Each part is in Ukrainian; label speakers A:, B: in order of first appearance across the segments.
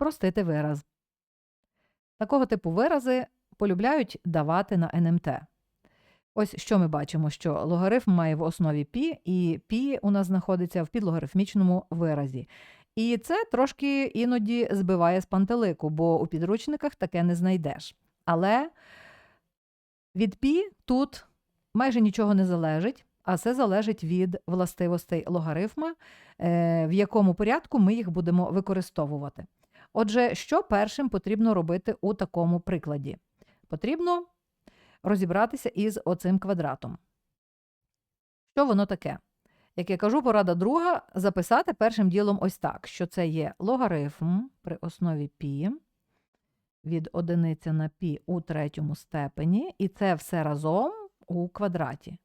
A: спростити вираз. Такого типу вирази полюбляють давати на НМТ. Ось що ми бачимо, що логарифм має в основі пі, і пі у нас знаходиться в підлогарифмічному виразі. І це трошки іноді збиває з пантелику, бо у підручниках таке не знайдеш. Але від пі тут майже нічого не залежить, а все залежить від властивостей логарифма, е, в якому порядку ми їх будемо використовувати. Отже, що першим потрібно робити у такому прикладі? Потрібно розібратися із оцим квадратом. Що воно таке? Як я кажу, порада друга записати першим ділом ось так, що це є логарифм при основі пі від одиниця на пі у третьому степені, і це все разом у квадраті.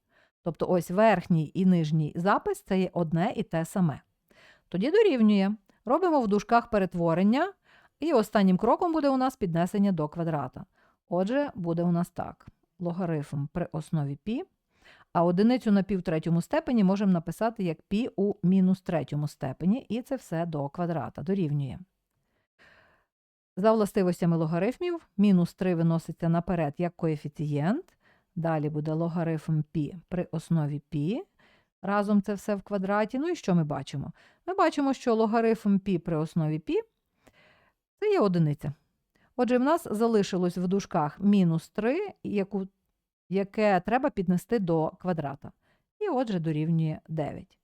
A: Тобто ось верхній і нижній запис це є одне і те саме. Тоді дорівнює. Робимо в дужках перетворення, і останнім кроком буде у нас піднесення до квадрата. Отже, буде у нас так: логарифм при основі пі, а одиницю на пів третьому степені можемо написати як пі у мінус третьому степені, і це все до квадрата дорівнює. За властивостями логарифмів, мінус 3 виноситься наперед як коефіцієнт. Далі буде логарифм пі при основі пі. Разом це все в квадраті. Ну і що ми бачимо? Ми бачимо, що логарифм пі при основі пі це є одиниця. Отже, в нас залишилось в дужках мінус 3, яку, яке треба піднести до квадрата. І отже, дорівнює 9.